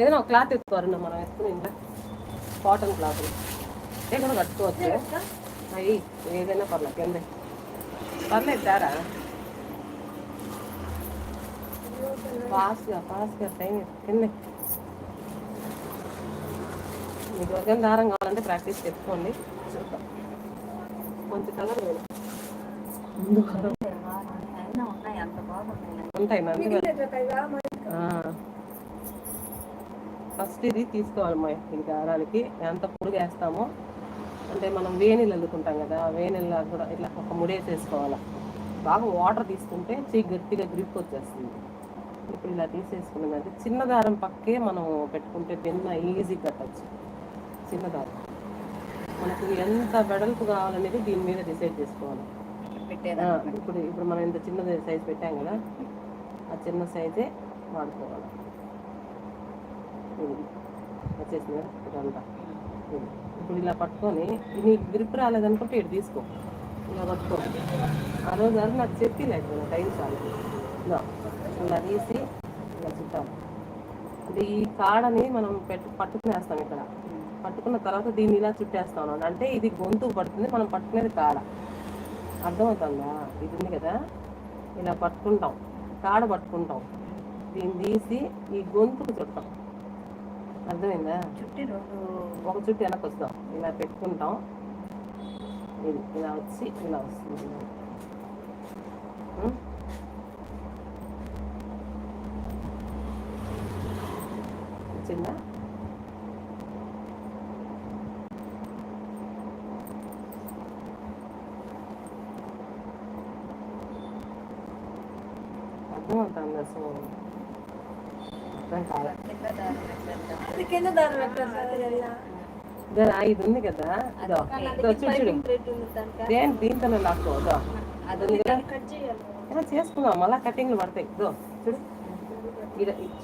ఏదైనా ఒక క్లాత్ ఎత్తుకోరు మనం ఎత్తుకుని ఇంకా కాటన్ క్లాత్. ఏ కూడా కట్టుకోవచ్చు. అయ్యి ఏదైనా పర్లేదు కింద. పర్లేదు దారా ఫాస్ట్గా ఫాస్ట్గా టైం కింద. మీకు ఎవరికైనా దారం కావాలంటే ప్రాక్టీస్ చేసుకోండి చూద్దాం కొంచెం కలర్. ముందు ఉంటాయి నంది ఫస్ట్ ఇది తీసుకోవాలమ్మా ఈ దారానికి ఎంత పొడుగు వేస్తామో అంటే మనం వేణీళ్ళు అల్లుకుంటాం కదా వేణీళ్ళ కూడా ఇట్లా ఒక ముడేసేసుకోవాలి బాగా వాటర్ తీసుకుంటే చెయ్యి గట్టిగా గ్రిప్ వచ్చేస్తుంది. ఇప్పుడు ఇలా తీసేసుకున్నదంటే చిన్న దారం పక్కే మనం పెట్టుకుంటే వెన్న ఈజీ కట్టచ్చు. చిన్న దారం. మనకు ఎంత వెడల్పు కావాలనేది దీని మీద డిసైడ్ చేసుకోవాలి. ఇప్పుడు ఇప్పుడు మనం ఇంత చిన్న సైజ్ పెట్టాం కదా ఆ చిన్న సైజే వాడుకోవాలి. వచ్చేసింది ఇదంతా. ఇప్పుడు ఇలా పట్టుకొని నీకు గ్రిప్ రాలేదనుకుంటే ఇటు తీసుకో. ఇలా పట్టుకో. ఆ రోజు అది నాకు చెప్పి లేదు టైం చాలు ఇలా ఇలా తీసి ఇలా చుట్టాం. అంటే ఈ కాడని మనం పెట్టు పట్టుకునేస్తాం ఇక్కడ. పట్టుకున్న తర్వాత దీన్ని ఇలా చుట్టేస్తాం అంటే ఇది గొంతు పడుతుంది మనం పట్టుకునేది కాడ. అర్థమవుతుందా? ఇది ఉంది కదా? ఇలా పట్టుకుంటాం. కాడ పట్టుకుంటాం. దీన్ని తీసి ఈ గొంతుకు చుట్టాం. అర్థమైందా? చుట్టి రెండు ఒక చుట్టూ వెనక్కి వస్తాం. ఇలా పెట్టుకుంటాం. ఇది ఇలా వచ్చి ఇలా వస్తుంది ఉం? వచ్చిందా అర్థమవుతుంది అసలు అర్థం కాలే కింద దారం పెట్టేద్దాం. అది కింద దారం ఎక్కడ ఇదో ఉంది కదా? ఇదో ఇదో చూడు దేని? దీంతోనే లాక్కో ఇదో అది ఉంది కదా? కట్ చేయాలి. ఇలా చేసుకుందాం మళ్ళీ కటింగ్లు పడతాయి. ఇదో చూడు.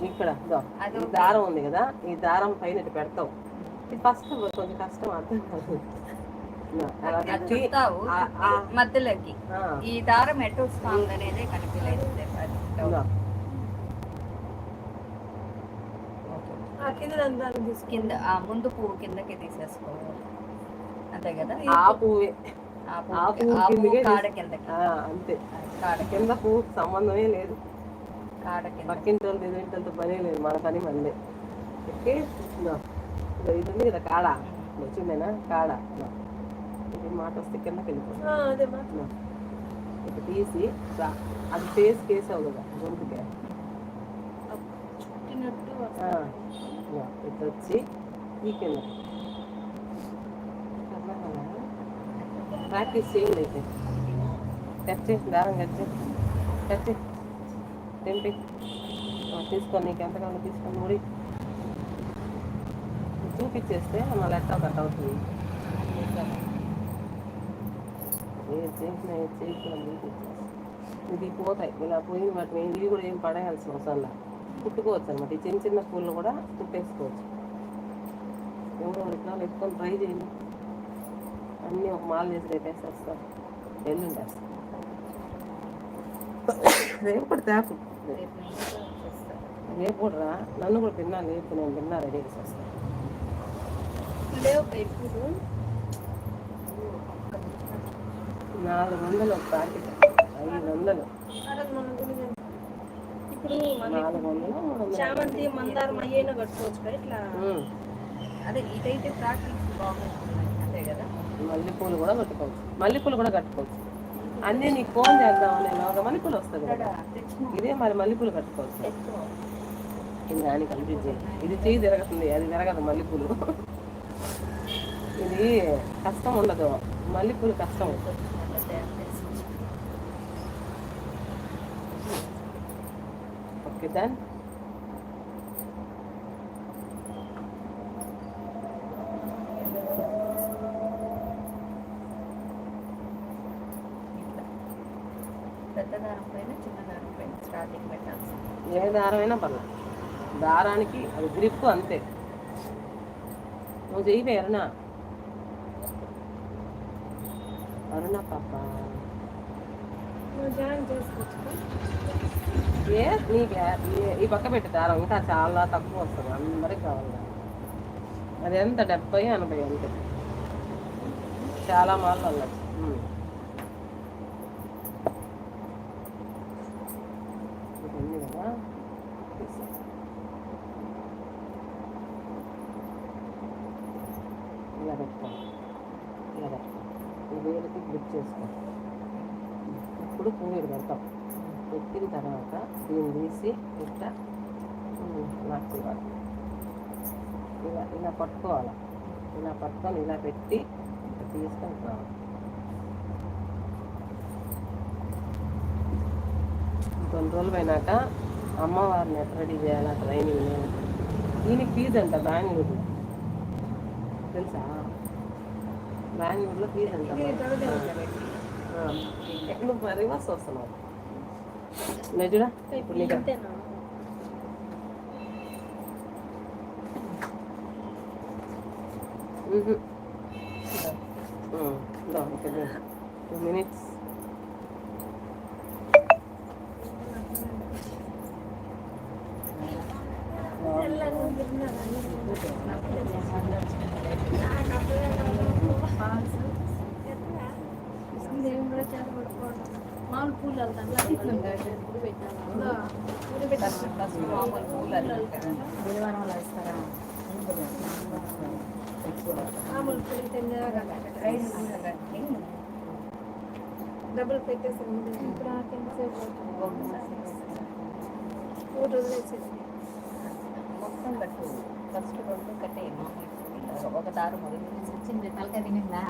ఇక్కడ ఇదో. ఈ దారం ఉంది కదా? ఈ దారం పైన ఇటు పెడతావు. ఇది ఫస్ట్ కొంచెం కష్టం అర్థం కాదు. మధ్యలోకి. ఈ దారం ఎటు వస్తుంది అనేది కనిపించలేదు ఇదో. ఓకే. ఆ కింద తీసుకు. కింద ఆ ముందు పువ్వు కిందకి తీసేసుకోవాలి. అంతే కదా? ఆ పువ్వే. ఆ పువ్వు కాడ కిందకి. ఆ, అంతే. కాడ కింద. పువ్వు సంబంధమే లేదు. కాడ కింద. పక్కింటి వాళ్ళు ఎదురింటి పనే లేదు. మన పని మనదే. ఓకే? ఇదో. ఉంది కదా కాడ. వచ్చిందేనా? కాడ. ఇదో. మాట వస్తే కిందకి వెళ్ళిపోతుంది. ఇటు తీసి. అది ఫేస్ కేసావు కదా గొంతుకే. చుట్టినట్టు ఇది వచ్చి ఈ కింద ప్రాక్టీస్ చేయండి అయితే. కట్ చేసి దారం కట్ చేసి కట్ చేసి. తెంపి. ఆ, నీకు ఎంత తీసుకొని ముడి. చూపించేస్తే మళ్ళీ ఎట్టా కట్ అవుతుంది. ఏది చేసినా ఏది చేసినా చూపించేసి ఇది పోతాయి. ఇలా పోయిన వాటిని ఇవి కూడా ఏం పడేయాల్సిన అవసరం లేదు. కుట్టుకోవచ్చు అనమాట ఈ చిన్న చిన్న పూలు కూడా కుట్టేసుకోవచ్చు. ఎవరో విత్తనాలు ఎత్తుకొని ట్రై చేయండి. అన్నీ ఒక మాల చేసి రేపేసేస్తారు ఎల్లుండి వేస్తారు రేపు కూడా తేకు. రేపు కూడా రా. నన్ను కూడా తిన్నా రేపు నేను తిన్నా రెడీ చేసి వస్తాను లేవు నాలుగు వందలు ఒక ప్యాకెట్. ఐదు వందలు. ఇప్పుడు చామంతి మందారం అయ్యేనా కట్టుకోవచ్చు ఇట్లా. అదే ఇదైతే ప్రాక్టీస్ బాగుంటుంది అంతే కదా? మల్లెపూలు కూడా కట్టుకోవచ్చు. మల్లెపూలు కూడా కట్టుకోవచ్చు. అన్నీ నీకు ఫోన్ చేద్దామని ఇలాగ మల్లెపూలు వస్తుంది కదా? ఇదే మరి మల్లెపూలు కట్టుకోవచ్చు. ఇది దానికి చేయి. ఇది చెయ్యి తిరగతుంది అది తిరగదు మల్లెపూలు. ఇది కష్టం ఉండదు. మల్లెపూలు కష్టం ఓకే దాన్ పెద్ద దారం పైన చిన్న దారం పైన స్టార్టింగ్ పెట్టాల్సి ఏ దారమైనా పర్లేదు దారానికి అది గ్రిప్ అంతే. నువ్వు చెయ్యి అరుణ. అరుణ పాప. నువ్వు జాయిన్ చేసుకోవచ్చు ఏ నీకు ఏ- ఈ పక్క పెట్టి దారం ఇంకా చాలా తక్కువ వస్తుంది అందరికి కావాలి. అది ఎంత డెబ్బై ఎనభై అంతే చాలా మాల్లో వెళ్ళచ్చు ఉమ్. ఇది ఉంది కదా తీసే. ఇలా పెట్టుకోవాలి ఇలా పెట్టుకోవాలి ఈ వేడికి గ్రిప్ చేసుకో ఇప్పుడు పువ్వు ఇది పెడతాం పెట్టిన తర్వాత తీసి ఇట్లా నాకు ఇలా ఇలా పట్టుకోవాలి? ఇలా పట్టుకొని ఇలా పెట్టి ఇట్లా తీసుకొని రావాలి కొన్ని రోజులు పోయినాక అమ్మవారిని ఎట్లా రెడీ చేయాలి? ట్రైనింగ్ దీనికి ఫీజు అంట బెంగళూరులో. తెలుసా? బెంగళూరులో ఫీజు అంట. నువ్వు రివర్స్ వస్తున్నావు. నిజుడా ఇప్పుడు నీకు ఇంతేనా మ్మ్. మ్మ్. ఇదో ఇక్కడ టూ మినిట్స్ తెల్లగా ఉంటున్నారా? దేవుని కూడా చాలా పడుకోవడం మామూలు పూలు వెళ్తాను. పూలు పెట్టాను. పూలు పెట్టాను. మామూలు పూలు తెల్లగా డబ్బులు పెట్టేసి ఇప్పుడు మూడు రోజులు వేసేసి మొత్తం కట్టు. ఫస్ట్ రెండు కట్టే. మామూలు ఒక దారం మొదలు. వచ్చింది తలకాయ తినిందా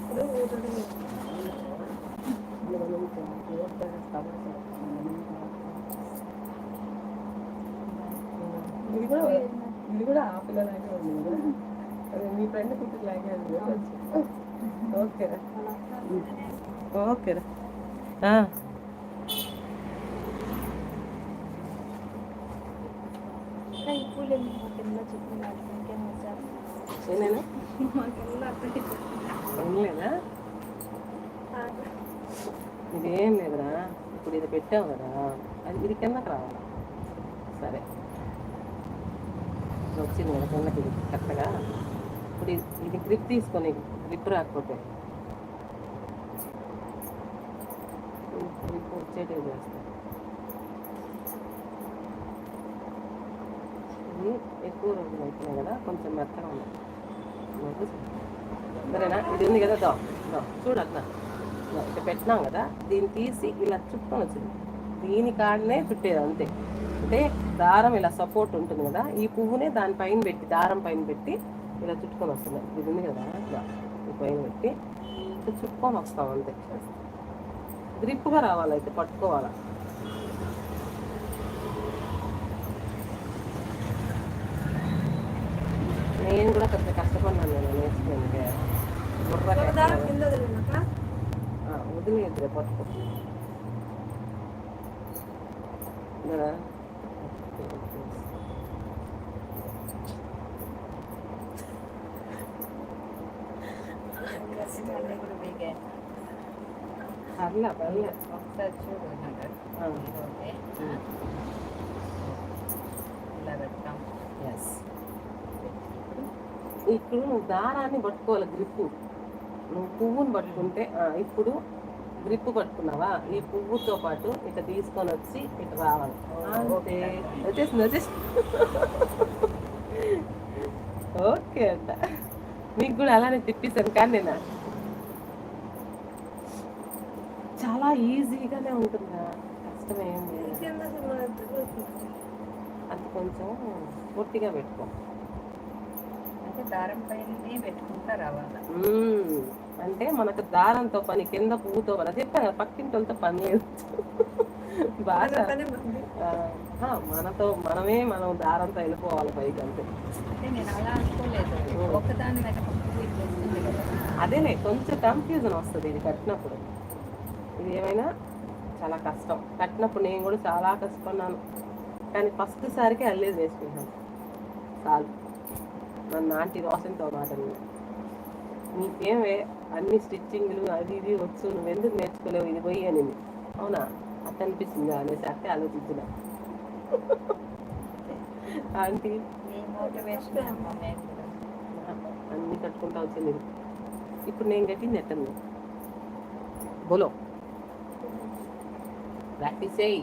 ఇప్పుడు మూడు రోజులు వేసేసి. ఇది కూడా ఇది కూడా ఆ పిల్లలాగే ఉంది అదే మీ ఫ్రెండ్ కూతురులాగే ఉంది ఓకేరా ఓకేరా ఇంకా ఈ పూలు ఎందుకు మాకు ఎలా చెప్తున్నారు ఇంకేం వచ్చారు నేనేనా మాకెల్లా అర్థం ఏం లేదా ఇదేం లేదురా. ఇప్పుడు ఇది పెట్టావు కదా. అది ఇది కిందకి రావాలి? సరే. ఇది వచ్చింది కదా కిందకి ఇది కరెక్ట్గా. ఇప్పుడు ఇది- గ్రిప్ తీసుకొని గ్రిప్ రాకపోతే. గ్రిప్ వచ్చేటివి చేస్తాను ఇది ఎక్కువ రోజులు అవుతున్నాయి కదా కొంచెం మెత్తగా ఉంది. సరేనా ఇది ఉంది కదా దా చూడాలి ఇట్లా పెట్టినాం కదా దీన్ని తీసి ఇలా చుట్టుకొని వచ్చింది. దీని కాడనే చుట్టేది అంతే. అంటే దారం ఇలా సపోర్ట్ ఉంటుంది కదా ఈ పువ్వునే దాని పైన పెట్టి దారం పైన పెట్టి ఇలా చుట్టుకొని వస్తుంది. ఇది ఉంది కదా ఈ పైన పెట్టి ఇట్లా చుట్టుకొని వస్తాం అంతే. గ్రిప్గా రావాలి అయితే పట్టుకోవాలా? నేను కూడా కొంచెం కష్టపడినాను నేను నేర్చుకోండి బుర్ర ఒక దారం కష్టపడి. కింద వదిలినాక ఆ, వదిలేదు పట్టుకో పర్లే పర్లే ఒకసారి చూడు అంటాడు ఆ. ఓకే ఇలా పెడతాం ఎస్ ఇప్పుడు నువ్వు దారాన్ని పట్టుకోవాలి గ్రిప్పు నువ్వు పువ్వుని పట్టుకుంటే ఇప్పుడు గ్రిప్పు పట్టుకున్నావా? ఈ పువ్వుతో పాటు ఇట్లా తీసుకొని వచ్చి ఇట్లా రావాలి. అంతే. వచ్చేసింది? వచ్చేసింది ఓకే అంట మీకు కూడా అలానే తిప్పిస్తాను కానీ నేను. చాలా ఈజీగానే ఉంటుందా కష్టమేం లేదు. అది కొంచెం పొట్టిగా పెట్టుకో. అంటే దారం పైన పెట్టుకుంటా రావాలా మ్మ్. అంటే మనకు దారంతో పని కింద పువ్వుతో పని చెప్పాను కదా, పక్కింటి వాళ్ళతో పని లేదు. బాగా మనతో మనమే మనం దారంతో వెళ్ళిపోవాలి పైకి అంతే. అదేలే కొంచెం కన్ఫ్యూజన్ వస్తుంది ఇది కట్టినప్పుడు. ఇది ఏమైనా చాలా కష్టం. కట్టినప్పుడు నేను కూడా చాలా కష్టపడినాను కానీ ఫస్ట్ సారికి అల్లేది వేసుకుంటాను చాలు. నన్ను రోషన్తో మాట నీకేం వే అన్ని స్టిచ్చింగ్లు అది ఇది వచ్చు నువ్వు ఎందుకు నేర్చుకోలేవు? ఇది పోయి అని అవునా? అట్ట అనిపిస్తుంది అనేసి అట్టే ఆలోచించిన. ఆంటీ? అన్ని కట్టుకుంటా వచ్చింది ఇప్పుడు నేను కట్టింది ఎట్టంది బోలో. ప్రాక్టీస్ చేయి.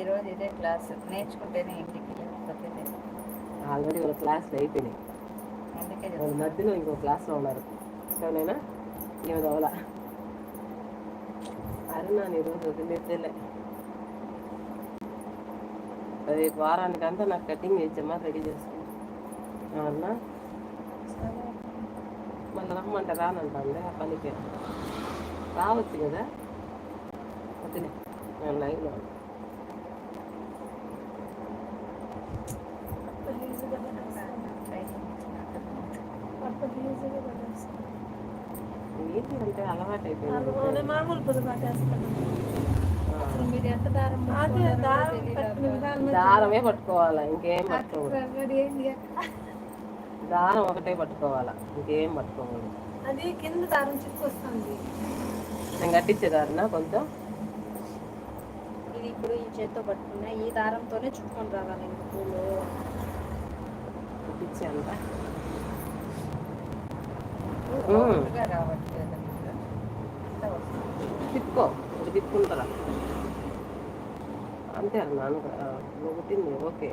ఈరోజు ఇదే క్లాస్. నేర్చుకుంటేనే ఇంటికి లేకపోతే. ఆల్రెడీ ఒక క్లాస్లో అయిపోయినాయి. వాళ్ళ. మధ్యలో ఇంకో క్లాస్లో ఉన్నారు. అవునేనా ఏమి దవల అరే నా ఈరోజు వదిలేదేలే రేపు వారానికి అంతా నాకు కటింగ్ చేసామా రెడీ చేసుకుని అవునా సరే. మళ్ళీ రమ్మంటే రానంటాండి ఆ పనికి. రావచ్చు కదా? వద్దులే. నేను లైవ్లో ఉన్నా. ఈజీగా పట్టేస్తాను. ట్రైనింగ్ ఇచ్చినాక పట్టుకొని ఈజీగా పట్టేస్తాను. ఏంటి అంటే అలవాటు అయిపోయింది అందులోనే మామూలు పొద్దు పట్టేస్తాను దారమే పట్టుకోవాలా ఇంకేం అక్క. దారం ఒకటే పట్టుకోవాలా ఇంకేం పట్టుకోకూడదు. అది కింద దారం చిక్కొస్తుంది నేను కట్టించేదారినా కొంచెం? ఇది ఇప్పుడు ఈ చేత్తో పట్టుకున్నా ఈ దారంతోనే చుట్టుకొని రావాలి ఇంక పూలు. కట్టించే అంత రౌండ్గా రావట్లేదు అన్నమాట. అంతా వస్తుంది. తిప్పుకో తిప్పుకుంటారా? అంతే అన్న నువ్వు పుట్టింది ఓకే.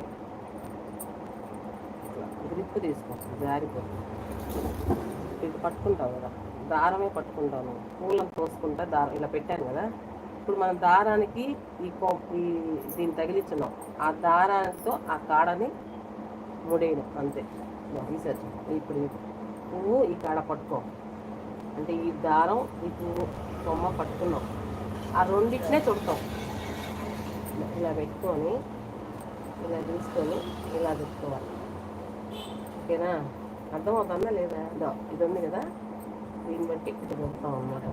గ్రిప్ తీసుకో జారిపో. ఇది పట్టుకుంటావు కదా దారమే పట్టుకుంటావు నువ్వు. పూలను తోసుకుంటా దారం ఇలా పెట్టాను కదా. ఇప్పుడు మన దారానికి ఈ కో ఈ దీన్ని తగిలించున్నాం. ఆ దారానితో ఆ కాడని ముడేయడం అంతే. రీసెర్చ్ ఇప్పుడు పువ్వు ఇక్కడ పట్టుకో. అంటే ఈ దారం ఈ పువ్వు కొమ్మ పట్టుకున్నాం ఆ రెండింటినే చుడతాం ఇలా పెట్టుకొని ఇలా తీసుకొని ఇలా చూసుకోవాలి ఓకేనా? అర్థమవుతుందా లేదా? ఇదో ఇది ఉంది కదా? దీన్ని బట్టి ఇటు పెడతాం అన్నమాట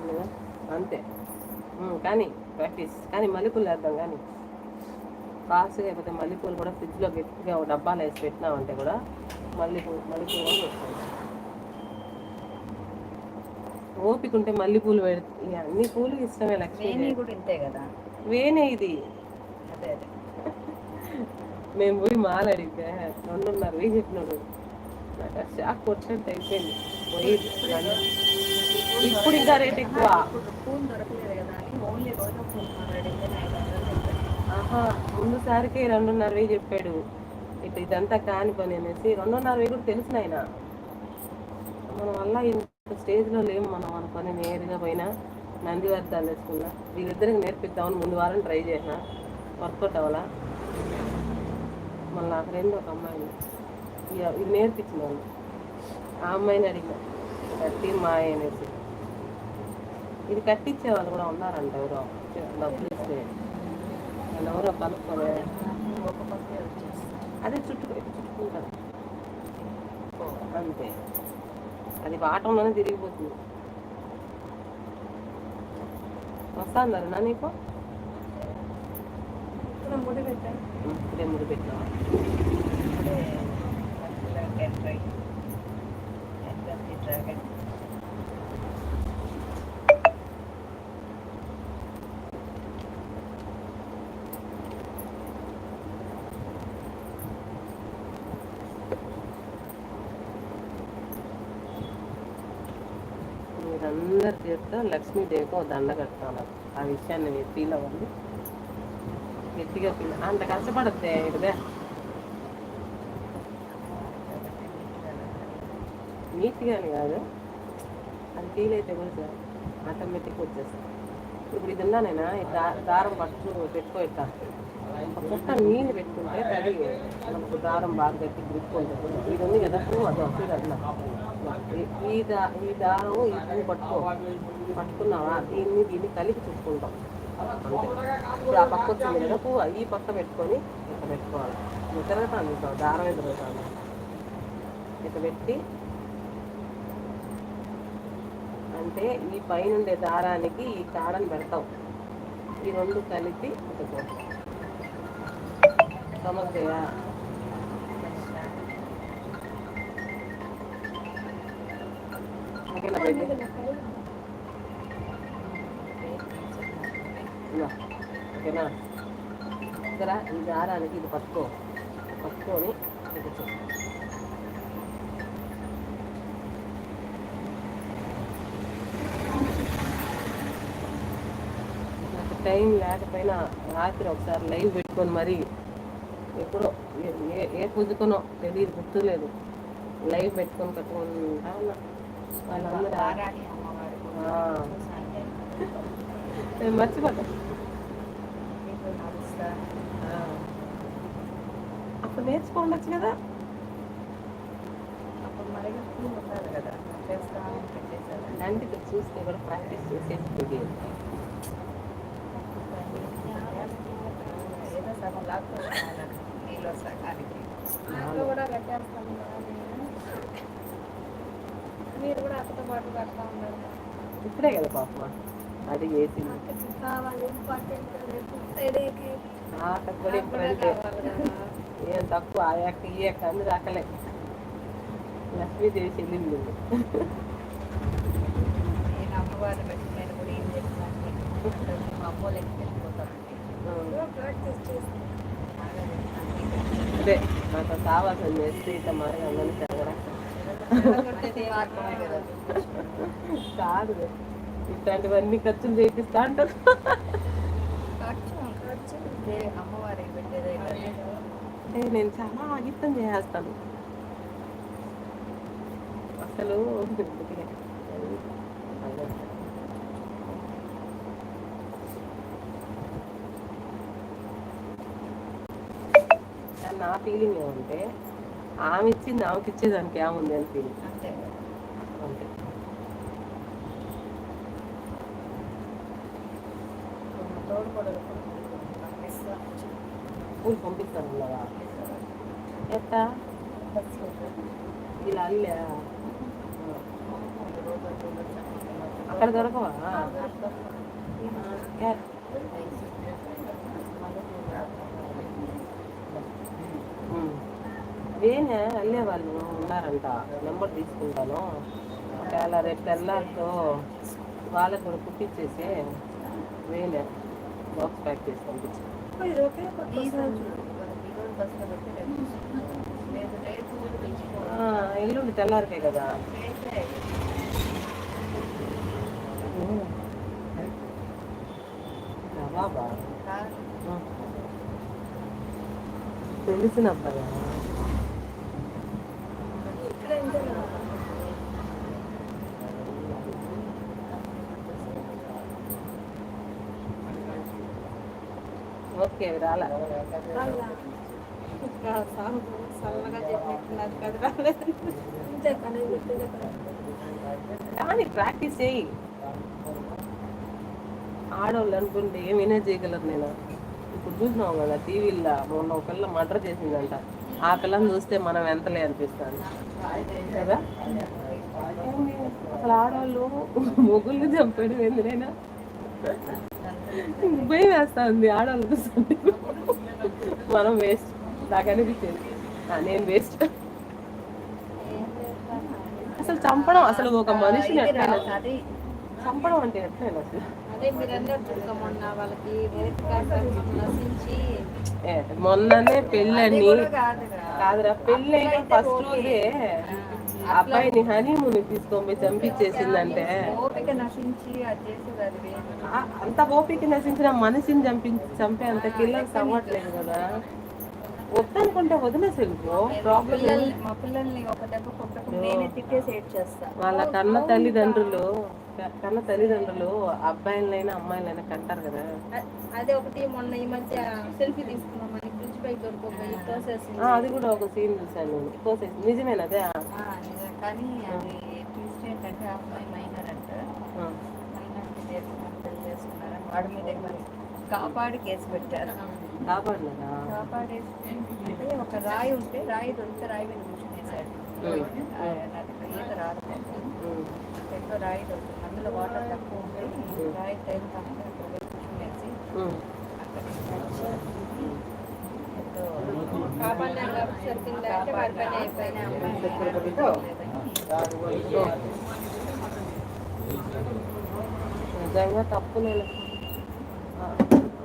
లేదా? అంతే ఉమ్, కానీ ప్రాక్టీస్ కానీ మల్లెపూలు వేద్దాం కానీ. ఫాస్ట్గా అయిపోతే మల్లెపూలు కూడా ఫ్రిడ్జ్లో గట్టిగా ఒక డబ్బాలో వేసి పెట్టినామంటే కూడా మల్లెపూలు మల్లెపూలు కూడా వస్తాయి ఓపిక ఉంటే మల్లెపూలు పెడితే ఇక అన్ని పూలు ఇష్టమే లక్ష్మి కూడా ఇంతే కదా? వేనే ఇది. అదే అదే. మేము పోయి మాల అడిగితే రెండున్నర వెయ్యి చెప్పినాడు? నాకు ఆ షాక్ కొట్టినట్టు అయిపోయింది. పోయి ఇప్పుడు ఇంకా రేట్ ఎక్కువ. పూలు దొరకలేదు కదా? ఓన్లీ ఆహా ముందు సారికి రెండున్నర వెయ్యి చెప్పాడు. ఇప్పుడు ఇదంతా కాని పని అనేసి రెండున్నర వెయ్యి కూడా తెలిసిన ఆయన మన వల్ల ఇంత స్టేజ్లో లేము మనం అనుకొని నేరుగా పోయినా నంది వర్ధాలు వేసుకున్నా వీళ్ళిద్దరికి నేర్పిద్దామని ముందు వారం ట్రై చేసిన. వర్కౌట్ అవ్వాలా? మళ్ళీ ఆ ఫ్రెండ్ ఒక అమ్మాయిని ఇక ఇది నేర్పించిన వాళ్ళు. ఆ అమ్మాయిని అడిగిన కట్టి మాయ అనేసి. ఇది కట్టించే వాళ్ళు కూడా ఉన్నారంట ఎవరో డబ్బులు ఇస్తే వాళ్ళు ఎవరో కనుక్కోలే అదే చుట్టూ చుట్టుకుంటారు అంతే అది వాటంలోనే తిరిగిపోతుంది వస్తా అన్నారా నీకు ముడి పెట్టాను ఇప్పుడే ముడి ఎంట్రీ డ్రాగన్ అందరు చేతితో లక్ష్మీదేవికి ఒక దండ కట్టాలి. ఆ విషయాన్ని మీరు ఫీల్ అవ్వండి. గట్టిగా ఫీల్ అంత కష్టపడద్దే ఇదే నీట్గాని కాదు. అది ఫీల్ అయితే కూడా సార్ ఆటోమేటిక్గా వచ్చేస్తుంది ఇప్పుడు ఇది ఉన్నానైనా ఈ దా- దారం పట్టు పెట్టుకో ఇట్లా. ఒక నీళ్ళు పెట్టుకుంటే అది మనకు దారం బాగా గట్టి గ్రిప్ ఉంటుంది. ఇది ఉంది కదా? అది వస్తుంది అట్లా. ఈ- ఈ దా ఈ దారం ఈ పువ్వు పట్టుకో. పట్టుకున్నావా? దీన్ని దీన్ని కలిపి చుట్టుకుంటాం అంతే. ఇప్పుడు ఆ పక్క వచ్చింది కదా పువ్వు ఈ పక్క పెట్టుకొని ఇట్లా పెట్టుకోవాలి. ఇది తిరుగుతాను దారం తిరుగుతాను ఇట్లా పెట్టి. అంటే ఈ పైన ఉండే దారానికి ఈ కాడని పెడతాం. ఈ రెండు కలిపి ఇట్లా సమస్యయా? ఓకేనా ఇక్కడ ఈ దారానికి ఇది పట్టుకో పట్టుకొని ఇటు నాకు టైం లేకపోయినా రాత్రి ఒకసారి లైవ్ పెట్టుకొని మరి ఎప్పుడో ఏ- ఏ ఏ పూజకునో తెలియదు గుర్తులేదు. లైవ్ పెట్టుకొని కట్టుకుంటా నేను మర్చిపోతా అప్పుడు నేర్చుకోండొచ్చు కదా అప్పుడు మరి కదా చేస్తా అంటే చూస్తే కూడా ప్రాక్టీస్ చేసేది ఏదో సగం లాక్కొచ్చాను నీలో సగానికి దాంట్లో కూడా కట్టేస్తాం కదా నేను. మీరు కూడా అక్కతో పాటు కడతా ఉన్నారు. ఇప్పుడే కదా పాప? అది అక్కడికి కావాలి ఏం తక్కువ ఆ యొక్క ఈ యొక్క అన్ని రాకలే లక్ష్మీదేవి చెల్లింది నేను అమ్మవారిని పెట్టి నేను కూడా ఏం చేస్తాను మా అమ్మోళ్ళు ఎక్కి వెళ్ళిపోతానండి ప్రాక్టీస్ చేస్తాను అదే నాకు కావాల్సింది మార్గమే కదా. ఇట్లాంటివన్నీ ఖర్చులు చేపిస్తా అంటారు. అంటే నేను చాలా ఆగిత్తం చేసేస్తాను. అసలు నా ఫీలింగ్ ఏమంటే ఆమె ఇచ్చింది ఆమెకి ఇచ్చేదానికి ఏముంది అని ఫీలింగ్ అంతే. పూలు పంపిస్తాను కదా ఎట్టా ఇలా అల్లే. అక్కడ దొరకవా? వెళ్ళే అల్లే వాళ్ళు ఉన్నారంట. నెంబర్ తీసుకుంటాను. ఒకవేళ రేపు తెల్లారితో వాళ్ళకి కూడా కుట్టించేసి వేలే బాక్స్ ప్యాక్ చేసి పంపించాను ఎల్లుండి తెల్లారికే కదా. రేపే తెలిసిన ఓకే రాలా. చెప్పినట్టున్నారు కదా రాలేదు కానీ చెప్పిందే కదా కానీ ప్రాక్టీస్ చేయి ఆడవాళ్ళు అనుకుంటే ఏం మేనేజ్ చేయగలరు నేను? ఇప్పుడు చూసినాం కదా టీవీలో మొన్న ఒక పిల్ల మర్డర్ చేసిందంట. ఆ పిల్లని చూస్తే మనం ఎంతలే అనిపిస్తుంది కదా? అసలు ఆడవాళ్ళు మొగుళ్ళు చంపేయడం ఎందుకైనా భయం వేస్తా ఉంది ఆడవాళ్ళు చూస్తుంటే మనం వేస్ట్. నాకు అనిపించింది. నేను వేస్ట్. అసలు చంపడం అసలు ఒక మనిషిని ఎట్లయినా చంపడం అంటే ఎట్లయినా అసలు మొన్ననే పెళ్ళని కాదురా పెళ్ళైన ఫస్ట్ రోజే అబ్బాయిని హనీమూన్ తీసుకొని పోయి చంపించేసిందంటే. అంత ఓపిక నశించిన మనిషిని చంపి చంపే అంత కిల్లర్స్ అవ్వట్లేదు కదా. వద్దనుకుంటే వదిలేసేళ్ళిపో ప్రాబ్లం మా పిల్లల్ని ఒక దెబ్బ వాళ్ళ కన్న తల్లిదండ్రులు కన్న తల్లిదండ్రులు అబ్బాయిలైనా అమ్మాయిలైనా కంటారు కదా? అదే ఒకటి మొన్న ఈ మధ్య సెల్ఫీ తీసుకున్నాం అది కూడా ఒక సీన్ చూసాను కోసేసి నిజమేనా అదే. కానీ అది ట్విస్ట్ ఏంటంటే ఆ అమ్మాయి మైనర్ అంట. ఆ. మైనర్ పెళ్ళి చేసుకున్నారు? వాడి మీద కాపాడి కేసు పెట్టారు. కాపాడలేదా? కాపాడేసి ఒక రాయి ఉంటే రాయి దొరికితే రాయి మీద ఈత రాదు ఎక్కువ రాయి అందులో వాటర్ తక్కువ ఉంటుంది రాయి టైం తక్కువ అక్కడ కాబట్టి పని అయిపోయినా నిజంగా తప్పు నేను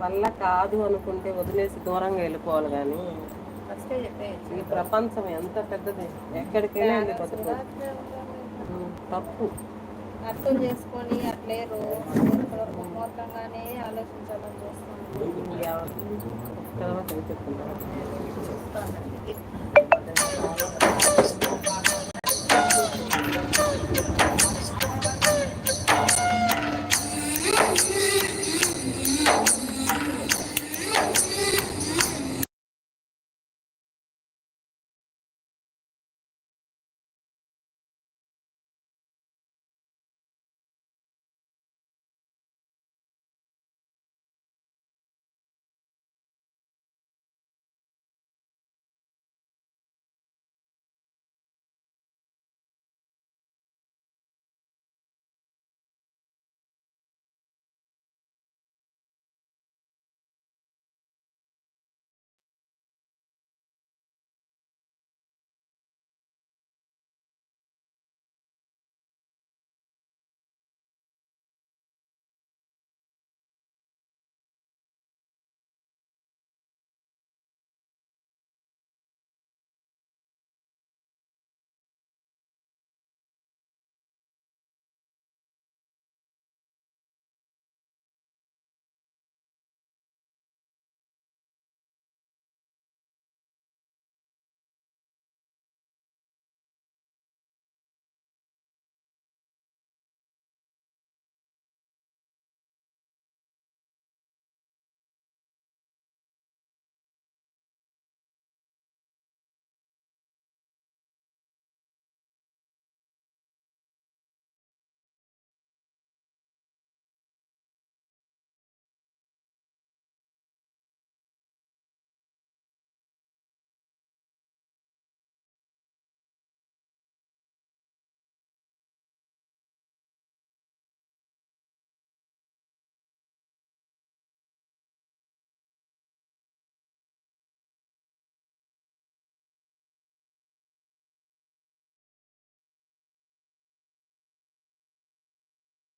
వల్ల కాదు అనుకుంటే వదిలేసి దూరంగా వెళ్ళిపోవాలి కానీ. చెప్పేయచ్చు. ఈ ప్రపంచం ఎంత పెద్దది? ఎక్కడికైనా తప్పు. అర్థం చేసుకొని అట్లే మూర్ఖంగానే ఆలోచించాలని చూస్తాను? తర్వాత